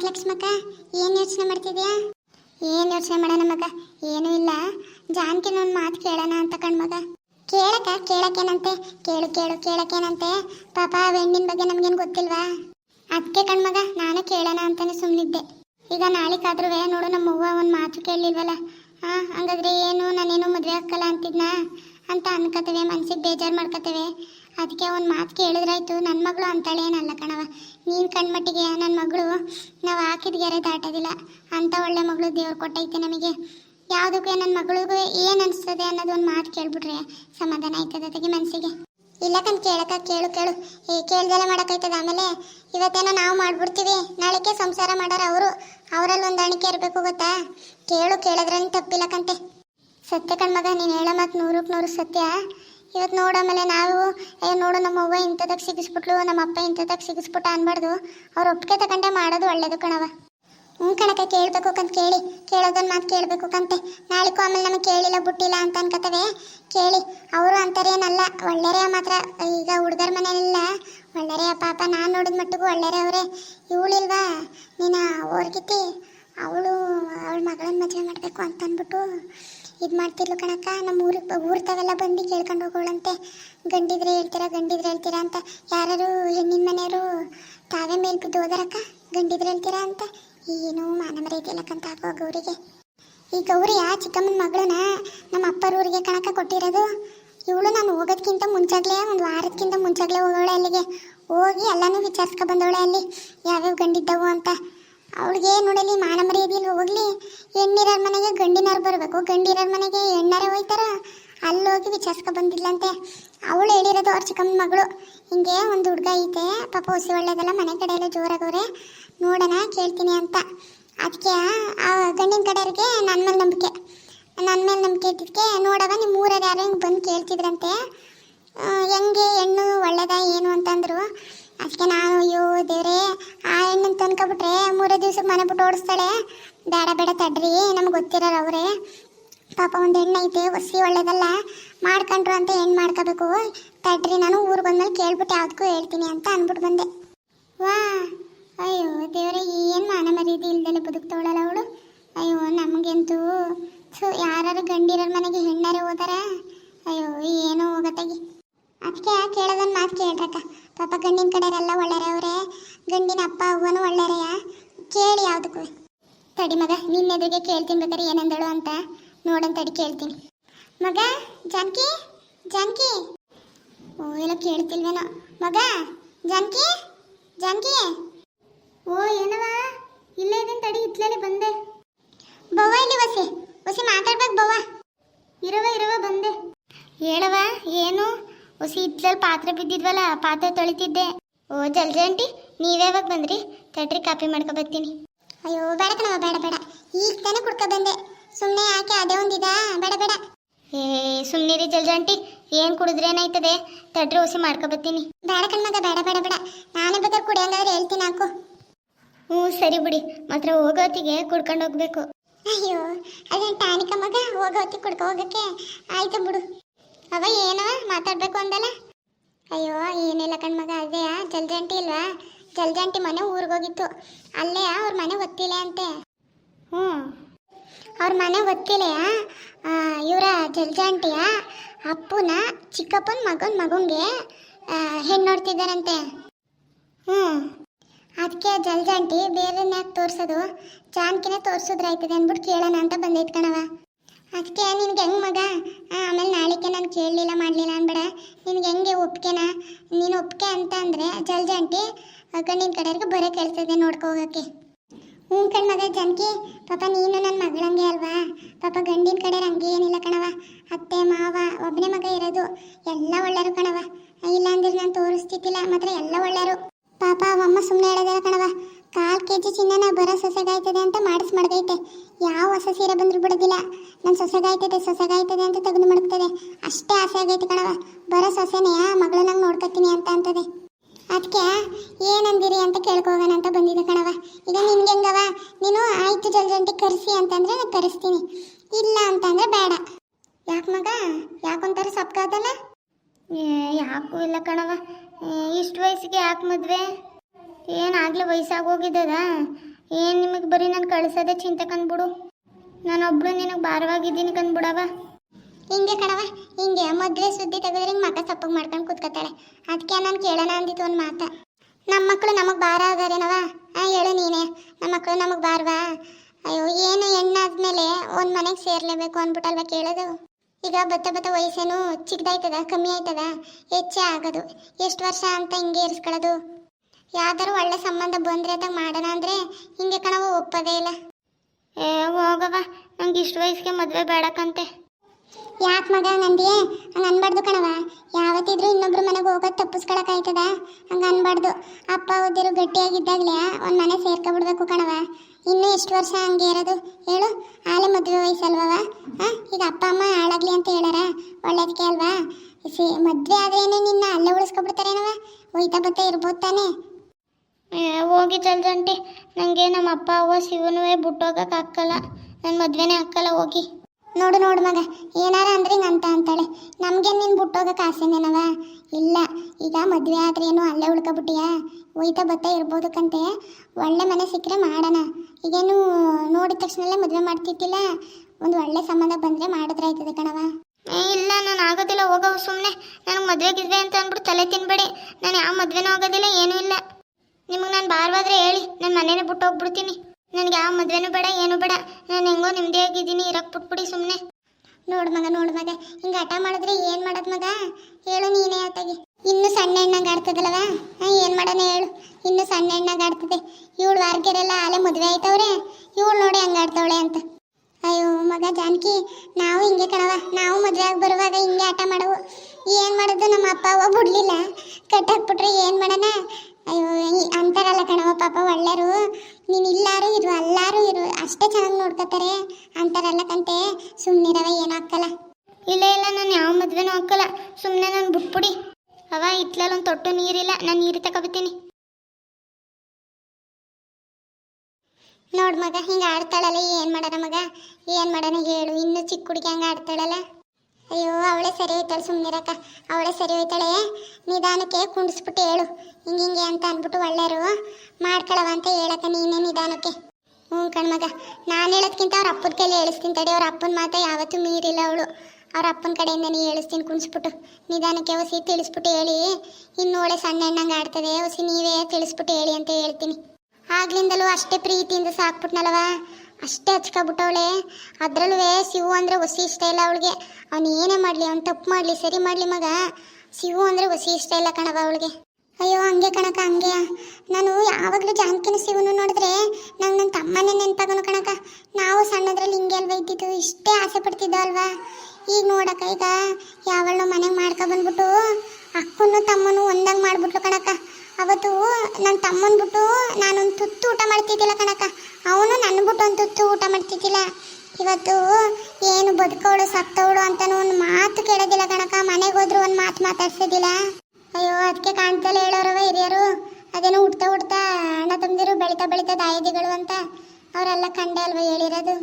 ಯಾಕೆ ಲಕ್ಷ್ಮಕ್ಕ ಏನು ಯೋಚನೆ ಮಾಡ್ತಿದ್ಯಾ? ಏನು ಯೋಚನೆ ಮಾಡೋಣ ಮಗ, ಏನೂ ಇಲ್ಲ. ಜಾನ್ಕಿನ ಒಂದು ಮಾತು ಕೇಳೋಣ ಅಂತ ಕಣ್ಮಗ ಕೇಳಕ, ಕೇಳಕ್ಕೇನಂತೆ? ಕೇಳು ಕೇಳು, ಕೇಳಕ್ಕೇನಂತೆ? ಪಾಪ ಹೆಣ್ಣಿನ ಬಗ್ಗೆ ನಮ್ಗೇನು ಗೊತ್ತಿಲ್ವಾ? ಅದಕ್ಕೆ ಕಣ್ಮಗ ನಾನು ಕೇಳೋಣ ಅಂತಾನೆ ಸುಮ್ಮನಿದ್ದೆ ಈಗ ನಾಳೆಗಾದ್ರೂ ನೋಡು ನಮ್ಮ ಅವ್ವ ಒಂದು ಮಾತು ಕೇಳಲಿಲ್ವಲ್ಲ? ಹಾಂ ಹಂಗಾದ್ರೆ ಏನು, ನಾನೇನು ಮದುವೆ ಹಾಕಲ್ಲ ಅಂತಿದ್ನಾ? ಅಂತ ಅನ್ಕೋತೇವೆ ಮನ್ಸಿಗೆ ಬೇಜಾರು ಮಾಡ್ಕೋತೇವೆ ಅದಕ್ಕೆ ಒಂದು ಮಾತು ಕೇಳಿದ್ರಾಯ್ತು ನನ್ನ ಮಗಳು ಅಂತಾಳೆ ಏನಲ್ಲ ಕಣವ ನೀನು ಕಣ್ಮಟ್ಟಿಗೆ ನನ್ನ ಮಗಳು, ನಾವು ಹಾಕಿದ ಗೆರೆ ದಾಟೋದಿಲ್ಲ. ಅಂತ ಒಳ್ಳೆ ಮಗಳು ದೇವ್ರು ಕೊಟ್ಟೈತೆ ನಮಗೆ. ಯಾವುದಕ್ಕೂ ನನ್ನ ಮಗಳಿಗೂ ಏನು ಅನಿಸ್ತದೆ ಅನ್ನೋದು ಒಂದು ಮಾತು ಕೇಳಿಬಿಟ್ರೆ ಸಮಾಧಾನ ಆಯ್ತದೆ ಅದಕ್ಕೆ ಮನಸ್ಸಿಗೆ ಇಲ್ಲ ಕಣ್, ಕೇಳಕ, ಕೇಳು ಕೇಳು. ಏ ಕೇಳ್ದೆಲ್ಲ ಮಾಡೋಕ್ಕಾಯ್ತದ ಆಮೇಲೆ? ಇವತ್ತೇನೋ ನಾವು ಮಾಡ್ಬಿಡ್ತೀವಿ. ನಾಳೆಗೆ ಸಂಸಾರ ಮಾಡೋರು ಅವರು. ಅವರಲ್ಲಿ ಹೊಂದಾಣಿಕೆ ಇರಬೇಕು ಗೊತ್ತಾ? ಕೇಳು ಕೇಳಿದ್ರೇನು ತಪ್ಪಿಲ್ಲ ಕಂತೆ. ಸತ್ಯ ಕಣ್ಮಗ, ನೀನು ಹೇಳೋ ಮಾತು ನೂರಕ್ಕೆ ನೂರು ಸತ್ಯ. ಇವತ್ತು ನೋಡು ಆಮೇಲೆ ನಾವು, ಏ, ನೋಡು ನಮ್ಮ ಅವ್ವ ಇಂಥದಕ್ಕೆ ಸಿಗಿಸ್ಬಿಟ್ಲು, ನಮ್ಮ ಅಪ್ಪ ಇಂಥದಕ್ಕೆ ಸಿಗಿಸ್ಬಿಟ್ಟ ಅನ್ಬಾರ್ದು. ಅವ್ರ ಒಪ್ಪಿಗೆ ತಗೊಂಡೆ ಮಾಡೋದು ಒಳ್ಳೇದು ಕಣವ ಹ್ಞೂ ಕಣಕ ಕೇಳಬೇಕು ಕಂತ ಕೇಳಿ. ಕೇಳೋದನ್ನ ಮಾತು ಕೇಳಬೇಕು ಕಂತೆ. ನಾಳೆಕ್ಕೂ ಆಮೇಲೆ ನಮಗೆ ಕೇಳಿಲ್ಲ, ಬುಟ್ಟಿಲ್ಲ ಅಂತ ಅನ್ಕೋತವೆ ಕೇಳಿ. ಅವರು ಅಂತಾರೇನಲ್ಲ, ಒಳ್ಳೆರೇ ಮಾತ್ರ, ಈಗ ಹುಡುಗರ ಮನೆಯಲ್ಲ ಒಳ್ಳೆರೇ ಪಾಪ, ನಾನು ನೋಡಿದ ಮಟ್ಟಿಗೂ ಒಳ್ಳೆರೇ ಅವರೇ. ಇವಳಿಲ್ವಾ? ನೀನು ಅವ್ರಿಗಿತ್ತಿ ಅವಳು, ಅವಳ ಮಗಳನ್ನ ಮದುವೆ ಮಾಡಬೇಕು ಅಂತ ಅಂದ್ಬಿಟ್ಟು ಇದು ಮಾಡ್ತಿರ್ಲು ಕಣಕ್ಕ. ನಮ್ಮ ಊರಿಗೆ ಊರ್ತಾವೆಲ್ಲ ಬಂದು ಕೇಳ್ಕೊಂಡು ಹೋಗೋಳಂತೆ. ಗಂಡಿದ್ರೆ ಹೇಳ್ತೀರಾ ಗಂಡಿದ್ರೆ ಹೇಳ್ತೀರಾ ಅಂತ. ಯಾರು ಹೆಣ್ಣಿನ ಮನೆಯವರು ತಾವೇ ಮೇಲೆ ಬಿದ್ದು ಹೋದಾರಕ್ಕ? ಗಂಡಿದ್ರೆ ಹೇಳ್ತೀರಾ ಅಂತ. ಏನು ಮಾನ ಮರ್ಯಾದೆ ಇಲ್ಲಕ್ಕಂತ ಗೌರಿಗೆ. ಈ ಗೌರಿ ಆ ಚಿಕ್ಕಮ್ಮನ ಮಗಳನ್ನ ನಮ್ಮ ಅಪ್ಪರ ಊರಿಗೆ ಕಣಕ ಕೊಟ್ಟಿರೋದು. ಇವಳು ನಾನು ಹೋಗೋದಕ್ಕಿಂತ ಮುಂಚಾಗ್ಲೇ, ಒಂದು ವಾರಕ್ಕಿಂತ ಮುಂಚಾಗ್ಲೇ ಹೋಗೋಳೆ ಅಲ್ಲಿಗೆ. ಹೋಗಿ ಎಲ್ಲನೂ ವಿಚಾರಿಸ್ಕೊ ಬಂದವಳೆ ಅಲ್ಲಿ. ಯಾವ್ಯಾವ ಗಂಡಿದ್ದವು ಅಂತ. ಅವಳಿಗೆ ನೋಡಲಿ ಮಾನ ಹೋಗ್ಲಿ. ಹೆಣ್ಣಿರೋರ ಮನೆಗೆ ಗಂಡಿನವ್ರು ಬರಬೇಕು. ಗಂಡಿರೋರ ಮನೆಗೆ ಹೆಣ್ಣಾರ ಹೋಯ್ತಾರ. ಅಲ್ಲಿ ಹೋಗಿ ವಿಚಾರಿಸ್ಕೊ ಬಂದಿಲ್ಲಂತೆ. ಅವಳು ಹೇಳಿರೋದು ಅವ್ರ ಚಿಕ್ಕಮ್ಮ ಮಗಳು. ಹಿಂಗೆ ಒಂದು ಹುಡುಗ ಐತೆ. ಪಾಪ ಹುಸಿ ಒಳ್ಳೇದಲ್ಲ ಮನೆ ಕಡೆ ಎಲ್ಲ ಜೋರಾಗವ್ರೆ. ನೋಡೋಣ ಕೇಳ್ತೀನಿ ಅಂತ. ಅದಕ್ಕೆ ಆ ಗಂಡಿನ ಕಡೆಯವ್ರಿಗೆ ನನ್ನ ಮೇಲೆ ನಂಬಿಕೆ. ನನ್ನ ಮೇಲೆ ನಂಬಿಕೆ ಇದ್ದಿದ್ದಕ್ಕೆ ನೋಡವ ನಿಮ್ಮ ಊರಲ್ಲಿ ಯಾರೋ ಹಿಂಗೆ ಬಂದು ಕೇಳ್ತಿದ್ರಂತೆ. ಹೆಂಗೆ ಹೆಣ್ಣು ಒಳ್ಳೇದ ಏನು ಅಂತಂದ್ರು. ಅದಕ್ಕೆ ನಾನು, ಅಯ್ಯೋ, ದೇವ್ರೆ, ಆ ಹೆಣ್ಣನ್ನು ತಂದ್ಕೊಬಿಟ್ರೆ ಮೂರೇ ದಿವ್ಸಕ್ಕೆ ಮನೆ ಬಿಟ್ಟು ಓಡಿಸ್ತಾಳೆ. ಬೇಡ ಬೇಡ ತಡ್ರಿ, ನಮ್ಗೆ ಗೊತ್ತಿರೋರು ಅವರೇ. ಪಾಪ ಒಂದು ಹೆಣ್ಣು ಐತೆ, ಒಸಿ ಒಳ್ಳೇದಲ್ಲ. ಮಾಡ್ಕೊಂಡ್ರು ಅಂತ ಹೆಣ್ಣು ಮಾಡ್ಕೋಬೇಕು. ತಡ್ರಿ, ನಾನು ಊರು ಬಂದ್ಮೇಲೆ ಕೇಳ್ಬಿಟ್ಟು ಯಾವ್ದಕ್ಕೂ ಹೇಳ್ತೀನಿ ಅಂತ ಅಂದ್ಬಿಟ್ಟು ಬಂದೆ. ವಾ, ಅಯ್ಯೋ, ದೇವ್ರೆ, ಏನು ಮಾನ ಮರ್ಯಾದೆ ಇಲ್ದಲೆ ಬದುಕ್ತವಳಲ್ಲ ಅವಳು. ಅಯ್ಯೋ, ನಮಗಂತೂ ಸೊ ಯಾರು ಗಂಡಿರೋರು ಮನೆಗೆ ಹೆಣ್ಣಾರೆ ಹೋದಾರ. ಅಯ್ಯೋ ಏನೋ ಹೋಗತ್ತಾಗಿ ಅದಕ್ಕೆ ಕೇಳೋದನ್ನ ಮಾತು ಕೇಳ್ರಕ್ಕ ಪಾಪ ಗಂಡಿನ ಕಡೆಯವರೆಲ್ಲ ಒಳ್ಳೆಯವ್ರೆ. ಗಂಡಿನ ಅಪ್ಪ, ಅವ್ವನು ಒಳ್ಳೆಯ ಕೇಳಿ ಯಾವುದಕ್ಕೂ. ತಡಿ ಮಗ ನಿನ್ನ ಎದುರಿಗೆ ಕೇಳ್ತೀನಿ ಬೇಕಾದ್ರೆ ಏನಂದಳು ಅಂತ. ನೋಡೋಣ ತಡಿ ಕೇಳ್ತೀನಿ. ಮಗ, ಜಾನಕಿ ಜಾನಕಿ. ಓ, ಎಲ್ಲ ಕೇಳ್ತಿಲ್ವೇನೋ. ಮಗ, ಜಾನಕಿ ಜಾನಕಿ. ಓ ಏನವ ಇಲ್ಲೇ ಇದೀನಿ ತಡಿ ಇತ್ಲೇ ಬಂದೆ. ಬವ್ವ ಇಲ್ಲಿ ವಸಿ. ವಸಿ ಮಾತಾಡ್ಬೇಕು ಬವ್ವ. ಇರವ ಇರವ ಬಂದೆ. ಹೇಳವ ಏನು? ಹೊಸಿ ಇದ್ಲಲ್ಲಿ ಪಾತ್ರೆ ಬಿದ್ದಿದ್ವಲ್ಲ, ಪಾತ್ರೆ ತೊಳಿತಿದ್ದೆ. ಓ ಜಲ್ದಿ ಆಂಟಿ ನೀವ್ಯಾವಾಗ ಬಂದ್ರಿ? ತಟ್ರಿ ಕಾಪಿ ಮಾಡ್ಕೊ ಬರ್ತೀನಿ. ಅಯ್ಯೋ ಬೇಡ ಕಣವ ಬೇಡ ಬೇಡ. ಈಗ ತಾನೇ ಕುಡ್ಕೊ ಬಂದೆ. ಸುಮ್ಮನೆ ಯಾಕೆ ಅದೇ ಒಂದಿದಾ? ಬೇಡ ಬೇಡ. ಏ ಸುಮ್ಮನಿರಿ ಜಲ್ದಿ ಆಂಟಿ ಏನು ಕುಡಿದ್ರೆ ಏನಾಯ್ತದೆ? ತಡ್ರಿ ಓಸಿ ಮಾಡ್ಕೊ ಬರ್ತೀನಿ. ಬೇಡ ಕಣ್ಮಗ ಬೇಡ ಬೇಡ ಬೇಡ. ನಾನೇ ಬೇಕಾದ್ರೆ ಕುಡಿಯಂಗಾದ್ರೆ ಹೇಳ್ತೀನಿ ಹಾಕು. ಹ್ಞೂ ಸರಿ ಬಿಡಿ. ಮಾತ್ರ ಹೋಗೋತ್ತಿಗೆ ಕುಡ್ಕೊಂಡು ಹೋಗ್ಬೇಕು. ಅಯ್ಯೋ ಅದೇನು ಟಾನಿಕ ಮಗ? ಹೋಗೋತ್ತಿಗೆ ಕುಡ್ಕೊ ಹೋಗಕ್ಕೆ? ಆಯ್ತು ಬಿಡು. ಅವ ಏನವ? ಮಾತಾಡ್ಬೇಕು ಅಂದಲ್ಲ? ಅಯ್ಯೋ ಏನಿಲ್ಲ ಕಣ್ಮಗ ಅದೇ ಜಲ್ಜಂಟಿ ಇಲ್ವಾ? ಜಲ್ಜಂಟಿ ಮನೆ ಊರಿಗೋಗಿತ್ತು ಅಲ್ಲೇ ಅವ್ರ ಮನೆ ಗೊತ್ತಿಲ್ಲ ಅಂತೆ. ಹ್ಞೂ. ಅವ್ರ ಮನೆ ಗೊತ್ತಿಲ್ಲಯಾ ಇವರ ಜಲ್ಜಾಂಟಿಯ ಅಪ್ಪನ, ಚಿಕ್ಕಪ್ಪನ ಮಗನ ಮಗಂಗೆ ಹೆಣ್ಣು ನೋಡ್ತಿದ್ದಾರಂತೆ ಹ್ಞೂ. ಅದಕ್ಕೆ ಜಲ್ಜಂಟಿ ಬೇರೆನ ಯಾಕೆ ತೋರ್ಸೋದು ಜಾನ್ಕಿನೇ ತೋರ್ಸಿದ್ರಾಯ್ತದೆ ಅಂದ್ಬಿಟ್ಟು ಕೇಳೋಣ ಅಂತ ಬಂದೈತ್ ಕಣವ ಅದಕ್ಕೆ ನಿನ್ಗೆ ಹೆಂಗೆ ಮಗ ಆ, ಆಮೇಲೆ ನಾಳೆಗೆ ನಾನು ಕೇಳಲಿಲ್ಲ ಮಾಡಲಿಲ್ಲ ಅನ್ಬೇಡ ನಿನ್ಗೆ ಹೆಂಗೆ ಒಪ್ಕೆನಾ ನೀನು ಒಪ್ಕೆ ಅಂತ ಅಂದರೆ ಜಲ್ಜಾಂಟಿ ಗಂಡಿನ ಕಡೆಯವ್ರಿಗೆ ಬರೋ ಕೇಳ್ತಿದೆ ನೋಡ್ಕೊ ಹೋಗೋಕ್ಕೆ. ಹ್ಞೂ ಕಣ್ಮಗ ಜನಕಿ. ಪಾಪ ನೀನು ನನ್ನ ಮಗಳಂಗೆ ಅಲ್ವಾ? ಪಾಪ ಗಂಡಿನ ಕಡೆ ಹಂಗೆ ಏನಿಲ್ಲ ಕಣವ ಅತ್ತೆ, ಮಾವ ಒಬ್ಬನೇ ಮಗ ಇರೋದು. ಎಲ್ಲ ಒಳ್ಳೆಯರು ಕಣವ ಇಲ್ಲ ಅಂದ್ರೆ ನಾನು ತೋರಿಸ್ತಿದ್ದಿಲ್ಲ, ಮಾತ್ರ ಎಲ್ಲ ಒಳ್ಳೆಯರು ಪಾಪ ಅವಮ್ಮ ಸುಮ್ಮನೆ ಹೇಳೋದಿಲ್ಲ ಕಣವ ಕಾಲು ಕೆ ಜಿ ಚಿನ್ನನ ಬರೋ ಸೊಸೆಗಾಯ್ತದೆ ಅಂತ ಮಾಡಿಸ್ ಮಡಗೈತೆ ಯಾವ ಹೊಸ ಸೀರೆ ಬಂದರೂ ಬಿಡೋದಿಲ್ಲ. ನನ್ನ ಸೊಸೆಗಾಯ್ತದೆ ಸೊಸೆಗಾಯ್ತದೆ ಅಂತ ತೆಗೆದು ಮಡಗ್ತದೆ. ಅಷ್ಟೇ ಆಸೆ ಆಗೈತೆ ಕಣವ ಬರೋ ಸೊಸೆನೇ ಮಗಳು ನಂಗೆ ನೋಡ್ಕೊತೀನಿ ಅಂತ ಅಂತದೆ. ಅದಕ್ಕೆ ಏನಂದಿರಿ ಅಂತ ಕೇಳ್ಕೋಗೋಣ ಅಂತ ಬಂದಿದ್ದೆ ಕಣವ ಈಗ ನಿನ್ಗೆ ಹೆಂಗವ ನೀನು ಆಯ್ತು ಜಲ್ಜಂಟಿ ಕರೆಸಿ ಅಂತಂದ್ರೆ ನಾನು ಕರೆಸ್ತೀನಿ. ಇಲ್ಲ ಅಂತಂದ್ರೆ ಬೇಡ. ಯಾಕೆ ಮಗ? ಯಾಕೊಂಥರ ಸಪ್ಕಾದಲ್ಲ ಯಾಕೂ ಇಲ್ಲ ಕಣವ ಇಷ್ಟು ವಯಸ್ಸಿಗೆ ಯಾಕೆ ಮದುವೆ? ಏನಾಗಲೇ ವಯಸ್ಸಾಗಿ ಹೋಗಿದ್ದದ? ಏನು ನಿಮಗೆ ಬರೀ ನಾನು ಕಳಿಸೋದೇ ಚಿಂತೆ ಕಂದ್ಬಿಡು. ನಾನೊಬ್ಬಳು ನಿನಗೆ ಭಾರವಾಗಿದ್ದೀನಿ ಕಂದ್ಬಿಡವ ಹಿಂಗೆ ಕಣವ ಹಿಂಗೆ ಮೊದಲೇ ಸುದ್ದಿ ತೆಗೆದ್ರೆ ಹಿಂಗೆ ಮಕ ಸಪ್ಪಗೆ ಮಾಡ್ಕೊಂಡು ಕೂತ್ಕೊತಾಳೆ. ಅದಕ್ಕೆ ನಾನು ಕೇಳೋಣ ಅಂದಿತ್ತು ಒಂದು ಮಾತ. ನಮ್ಮ ಮಕ್ಕಳು ನಮಗೆ ಭಾರ ಆಗಾರೇನವ ಆ, ಹೇಳು ನೀನೇ. ನಮ್ಮ ಮಕ್ಕಳು ನಮಗೆ ಬಾರ್ವಾ ಅಯ್ಯೋ, ಏನು ಹೆಣ್ಣಾದ್ಮೇಲೆ ಒಂದು ಮನೆಗೆ ಸೇರ್ಲೇಬೇಕು ಅಂದ್ಬಿಟ್ಟಲ್ವ ಕೇಳೋದು? ಈಗ ಬತ್ತ ಬತ್ತ ವಯಸ್ಸೇನು ಚಿಕ್ಕದಾಯ್ತದ ಕಮ್ಮಿ ಆಯ್ತದ? ಹೆಚ್ಚೇ ಆಗೋದು. ಎಷ್ಟು ವರ್ಷ ಅಂತ ಹಿಂಗೆ ಇರಿಸ್ಕೊಳ್ಳೋದು? ಯಾವ್ದಾರು ಒಳ್ಳೆ ಸಂಬಂಧ ಬಂದ್ರೆ ಅದಾಗ ಮಾಡೋಣ ಅಂದರೆ ಹಿಂಗೆ ಕಣವ ಒಪ್ಪೋದೇ ಇಲ್ಲ. ಏ ಹೋಗವ ನಂಗೆ ಇಷ್ಟು ವಯಸ್ಸಿಗೆ ಮದುವೆ ಬೇಡಕ್ಕಂತೆ ಯಾಕೆ ಮಗ ನಂದಿ ಹಂಗೆ ಅನ್ಬಾರ್ದು ಕಣವ ಯಾವತ್ತಿದ್ರು ಇನ್ನೊಬ್ರು ಮನೆಗೆ ಹೋಗೋದು ತಪ್ಪಿಸ್ಕೊಳಕ್ ಆಯ್ತದ ಹಂಗೆ ಅನ್ಬಾರ್ದು. ಅಪ್ಪ ಓದಿರು ಗಟ್ಟಿಯಾಗಿದ್ದಾಗಲೇ ಒಂದು ಮನೆ ಸೇರ್ಕೊಬಿಡ್ಬೇಕು ಕಣವ ಇನ್ನೂ ಎಷ್ಟು ವರ್ಷ ಹಂಗೆ ಇರೋದು? ಹೇಳು. ಆಲೆ ಮದುವೆ ವಯಸ್ಸಲ್ವವ ಹಾಂ? ಈಗ ಅಪ್ಪ, ಅಮ್ಮ ಹಾಳಾಗ್ಲಿ ಅಂತ ಹೇಳಾರ ಒಳ್ಳೇದಕ್ಕೆ ಅಲ್ವಾ? ಸಿ, ಮದುವೆ ಆದ್ರೇನೆ ನಿನ್ನ ಅಲ್ಲೇ ಉಳಿಸ್ಕೊಬಿಡ್ತಾರೇನವ ಹೋಯ್ತಾ ಬತ್ತಾ ಇರ್ಬೋದು ತಾನೇ? ಹೋಗಿ ಜಲ್ದಂಟಿ ನನಗೆ ನಮ್ಮ ಅಪ್ಪ ಅವ್ವ ಶಿವನುವೆ ಬಿಟ್ಟೋಗಕ್ಕೆ ಹಾಕಲ್ಲ. ನನ್ನ ಮದುವೆನೇ ಹಾಕಲ್ಲ, ಹೋಗಿ. ನೋಡು ನೋಡು ಮಗ. ಏನಾರ ಅಂದ್ರೆ ಅಂತ ಅಂತಾಳೆ. ನಮ್ಗೆ ನಿನ್ ಬಿಟ್ಟೋಗಕ್ಕೆ ಆಸೆನೇನವ? ಇಲ್ಲ. ಈಗ ಮದುವೆ ಆದ್ರೆ ಏನು ಅಲ್ಲೇ ಉಳ್ಕೊಬಿಟ್ಟಿಯಾ? ಒಯ್ತಾ ಬತ್ತಾ ಇರ್ಬೋದಕ್ಕಂತೆ. ಒಳ್ಳೆ ಮನೆ ಸಿಕ್ಕರೆ ಮಾಡೋಣ. ಈಗೇನು ನೋಡಿದ ತಕ್ಷಣಲ್ಲೇ ಮದುವೆ ಮಾಡ್ತಿದ್ದಿಲ್ಲ ಒಂದು ಒಳ್ಳೆ ಸಂಬಂಧ ಬಂದರೆ ಮಾಡಿದ್ರೆ ಆಯ್ತದೆ ಕಣವ ಇಲ್ಲ, ನಾನು ಆಗೋದಿಲ್ಲ. ಹೋಗೋ ಸುಮ್ಮನೆ ನನಗೆ ಮದುವೆ ಗಿದ್ವೆ ಅಂತ ಅಂದ್ಬಿಟ್ಟು ತಲೆ ತಿನ್ಬೇಡಿ. ನಾನು ಯಾವ ಮದುವೆನೂ ಆಗೋದಿಲ್ಲ, ಏನೂ ಇಲ್ಲ. ನಿಮಗೆ ನಾನು ಬಾರ್ವಾದ್ರೆ ಹೇಳಿ. ನಾನು ಮನೇನೆ ಬಿಟ್ಟು ಹೋಗ್ಬಿಡ್ತೀನಿ ನನಗೆ ಯಾವ ಮದುವೆನೂ ಬೇಡ, ಏನು ಬೇಡ. ನಾನು ಹೆಂಗೋ ನೆಮ್ಮದಿಯಾಗಿದ್ದೀನಿ ಇರಕ್ಕೆ ಬಿಟ್ಬಿಡಿ ಸುಮ್ಮನೆ ನೋಡು ಮಗ ನೋಡು ಮಗ. ಹಿಂಗೆ ಹಠ ಮಾಡಿದ್ರೆ ಏನು ಮಾಡೋದು ಮಗ? ಹೇಳು ನೀನೇ ಆತಾಗಿ. ಇನ್ನು ಸಣ್ಣ ಹೆಣ್ಣಾಗ ಆಡ್ತದಲ್ಲವ? ಏನು ಮಾಡೋಣ ಹೇಳು. ಇನ್ನು ಸಣ್ಣ ಹೆಣ್ಣಾಗ ಆಡ್ತದೆ. ಇವಳು ವಾರ್ಗೆರೆಲ್ಲ ಆಲೆ ಮದುವೆ ಆಯ್ತವ್ರೆ. ಇವಳು ನೋಡಿ ಹಂಗೆ ಆಡ್ತವಳೆ ಅಂತ. ಅಯ್ಯೋ, ಮಗ ಜಾನಕಿ, ನಾವು ಹಿಂಗೆ ಕಣವ ನಾವು ಮದುವೆ ಆಗಿ ಬರುವಾಗ ಹಿಂಗೆ ಆಟ ಮಾಡವು. ಏನು ಮಾಡೋದು ನಮ್ಮ ಅಪ್ಪ ಅವ್ವ ಬಿಡ್ಲಿಲ್ಲ. ಕಟ್ಟಾಕ್ಬಿಟ್ರೆ ಏನು ಮಾಡೋಣ? ಅಯ್ಯೋ ಅಂತಾರಲ್ಲ ಕಣವ ಪಾಪ ಒಳ್ಳೆರು ನೀನು ಇಲ್ಲಾರು ಇರು ಅಲ್ಲಾರು ಇರು. ಅಷ್ಟೇ ಚೆನ್ನಾಗಿ ನೋಡ್ಕೊತಾರೆ ಅಂತಾರಲ್ಲ ಕಂತೆ. ಸುಮ್ಮನಿರವ ಏನಾಗಲ್ಲ ಇಲ್ಲ ಇಲ್ಲ ನಾನು ಯಾವ ಮದುವೆನೂ ಹಾಕಲ್ಲ. ಸುಮ್ಮನೆ ನಾನು ಬಿಟ್ಬಿಡಿ. ಅವ ಇತ್ಲಲ್ಲಿ ಒಂದು ತೊಟ್ಟು ನೀರಿಲ್ಲ. ನಾನು ನೀರು ತಗೋಬತ್ತೀನಿ ನೋಡ್ ಮಗ ಹಿಂಗೆ ಆಡ್ತಾಳಲ್ಲ ಏನು ಮಾಡೋಣ ಮಗ? ಏನು ಮಾಡೋಣ ಹೇಳು? ಇನ್ನು ಚಿಕ್ಕ ಹುಡುಗಿ ಹಂಗೆ ಆಡ್ತಾಳಲ್ಲ? ಅಯ್ಯೋ, ಅವಳೇ ಸರಿ ಹೋಯ್ತಾಳೆ ಸುಮ್ಮನಿರಕ್ಕ ಅವಳೇ ಸರಿ ಹೋಯ್ತಾಳೆ. ನಿಧಾನಕ್ಕೆ ಕುಂಡಿಸ್ಬಿಟ್ಟು ಹೇಳು. ಹಿಂಗೆ ಹಿಂಗೆ ಅಂತ ಅಂದ್ಬಿಟ್ಟು ಒಳ್ಳೆಯರು ಮಾಡ್ಕೊಳವ ಅಂತ ಹೇಳಕ್ಕ ನೀನೇ ನಿಧಾನಕ್ಕೆ. ಹ್ಞೂ ಕಣ್ಮಗ, ನಾನು ಹೇಳೋದ್ಕಿಂತ ಅವ್ರ ಅಪ್ಪನ ಕೈಲಿ ಹೇಳಿಸ್ತೀನಿ ತಡಿ. ಅವ್ರ ಅಪ್ಪನ ಮಾತ ಯಾವತ್ತೂ ಮೀರಿಲ್ಲ ಅವಳು. ಅವ್ರ ಅಪ್ಪನ ಕಡೆಯಿಂದ ನೀ ಹೇಳಿಸ್ತೀನಿ ಕುಣಿಸ್ಬಿಟ್ಟು ನಿಧಾನಕ್ಕೆ ಹೊಸಿ ತಿಳಿಸ್ಬಿಟ್ಟು ಹೇಳಿ. ಇನ್ನು ಒಳ್ಳೆ ಸಣ್ಣ ಹೆಣ್ಣಂಗೆ ಆಡ್ತದೆ, ಹೊಸಿ ನೀವೇ ತಿಳಿಸ್ಬಿಟ್ಟು ಹೇಳಿ ಅಂತ ಹೇಳ್ತೀನಿ. ಆಗ್ಲಿಂದಲೂ ಅಷ್ಟೇ ಪ್ರೀತಿಯಿಂದ ಸಾಕ್ಬಿಟ್ನಲ್ವ ಅಷ್ಟೇ ಹಚ್ಕೊಬಿಟ್ಟವಳೆ. ಅದರಲ್ಲೂ ಶಿವು ಅಂದರೆ ಒಸಿ ಇಷ್ಟ ಇಲ್ಲ ಅವಳಿಗೆ. ಅವನು ಏನೇ ಮಾಡಲಿ, ಅವ್ನು ತಪ್ಪು ಮಾಡಲಿ, ಸರಿ ಮಾಡಲಿ ಮಗ. ಶಿವು ಅಂದರೆ ಒಸಿ ಇಷ್ಟ ಇಲ್ಲ ಕಣವ ಅವಳಿಗೆ. ಅಯ್ಯೋ, ಹಂಗೆ ಕಣಕ, ಹಂಗೆ. ನಾನು ಯಾವಾಗಲೂ ಜಾನಕಿನ ಶಿವನು ನೋಡಿದ್ರೆ ನಂಗೆ ನನ್ನ ತಮ್ಮನೇ ನೆನ್ಪಾಗನು ಕಣಕ. ನಾವು ಸಣ್ಣದ್ರಲ್ಲಿ ಹಿಂಗೆ ಅಲ್ವ ಇದ್ದಿದ್ದು, ಇಷ್ಟೇ ಆಸೆ ಪಡ್ತಿದ್ದೋ ಅಲ್ವಾ? ಈಗ ನೋಡಕ್ಕ, ಈಗ ಯಾವಳು ಮನೆಗೆ ಮಾಡ್ಕೊ ಅಕ್ಕನೂ ತಮ್ಮನೂ ಒಂದಂಗೆ ಮಾಡ್ಬಿಟ್ಲು ಕಣಕ. ಅವತ್ತು ನನ್ನ ತಮ್ಮನ ಬಿಟ್ಟು ನಾನೊಂದು ತುತ್ತು ಊಟ ಮಾಡ್ತಿದ್ದಿಲ್ಲ ಕಣಕ ಅವನು ನನ್ನ ಬಿಟ್ಟು ಒಂದು ತುತ್ತು ಊಟ ಮಾಡ್ತಿದ್ದಿಲ್ಲ. ಇವತ್ತು ಏನು ಬದುಕೋಳು ಸತ್ತವಳು ಅಂತ ಒಂದು ಮಾತು ಕೇಳೋದಿಲ್ಲ ಕಣಕ ಮನೆಗೆ ಹೋದ್ರು ಒಂದು ಮಾತು ಮಾತಾಡ್ಸೋದಿಲ್ಲ ಅಯ್ಯೋ ಅದಕ್ಕೆ ಕಾಣ್ತಲ್ಲ ಹೇಳೋರವ ಹಿರಿಯರು. ಅದೇನೋ ಹುಡ್ತಾ ಹುಡ್ತಾ ಅಣ್ಣ ತಂದಿರು ಬೆಳಿತಾ ಬೆಳಿತಾ ದಾಯದಿಗಳು ಅಂತ ಅವರೆಲ್ಲ ಕಂಡೆ ಅಲ್ವಾ ಹೇಳಿರೋದು.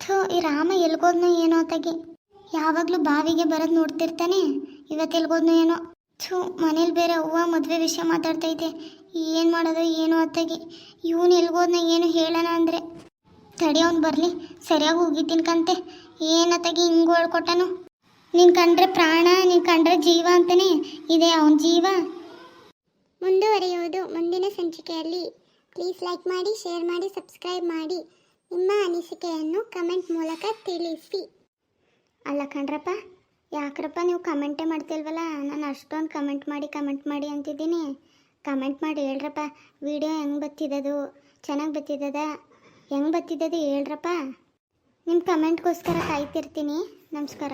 ಥೂ, ಈ ರಾಮ ಎಲ್ಗೋದ್ನೋ ಏನೋ ಆತಾಗಿ. ಯಾವಾಗಲೂ ಬಾವಿಗೆ ಬರೋದು ನೋಡ್ತಿರ್ತಾನೆ, ಇವತ್ತು ಎಲ್ಗೋದ್ನೋ ಏನೋ ಥೂ, ಮನೇಲಿ ಬೇರೆ ಅವ್ವ ಮದುವೆ ವಿಷಯ ಮಾತಾಡ್ತೈತೆ. ಏನು ಮಾಡೋದು, ಏನು ಅತ್ತಾಗಿ. ಇವನು ಎಲ್ಗೋದ್ನ ಏನು ಹೇಳೋಣ ಅಂದರೆ, ತಡಿ ಅವ್ನು ಬರಲಿ, ಸರಿಯಾಗಿ ಹೋಗಿದ್ದೀನಿ ಕಂತೆ. ಏನತ್ತಾಗಿ ಹಿಂಗೆ ಹೇಳ್ಕೊಟ್ಟನು ನೀನು ಕಂಡ್ರೆ ಪ್ರಾಣ, ನೀನು ಕಂಡ್ರೆ ಜೀವ ಅಂತಾನೆ, ಇದೆ ಅವನ ಜೀವ. ಮುಂದುವರಿಯುವುದು ಮುಂದಿನ ಸಂಚಿಕೆಯಲ್ಲಿ. ಪ್ಲೀಸ್ ಲೈಕ್ ಮಾಡಿ ಶೇರ್ ಮಾಡಿ ಸಬ್ಸ್ಕ್ರೈಬ್ ಮಾಡಿ. ನಿಮ್ಮ ಅನಿಸಿಕೆಯನ್ನು ಕಮೆಂಟ್ ಮೂಲಕ ತಿಳಿಸಿ. ಅಲ್ಲ ಕಣ್ರಪ್ಪ ಯಾಕ್ರಪ್ಪ ನೀವು ಕಮೆಂಟೇ ಮಾಡ್ತಿಲ್ವಲ್ಲ? ನಾನು ಅಷ್ಟೊಂದು ಕಮೆಂಟ್ ಮಾಡಿ ಕಮೆಂಟ್ ಮಾಡಿ ಅಂತಿದ್ದೀನಿ. ಕಮೆಂಟ್ ಮಾಡಿ ಹೇಳ್ರಪ್ಪ. ವಿಡಿಯೋ ಹೆಂಗೆ ಬತ್ತಿದ್ದದು ಚೆನ್ನಾಗಿ ಬತ್ತಿದ್ದದ ಹೆಂಗೆ ಬತ್ತಿದ್ದದು ಹೇಳ್ರಪ್ಪ. ನಿಮ್ಮ ಕಮೆಂಟ್ಗೋಸ್ಕರ ಕಾಯ್ತಿರ್ತೀನಿ. ನಮಸ್ಕಾರ.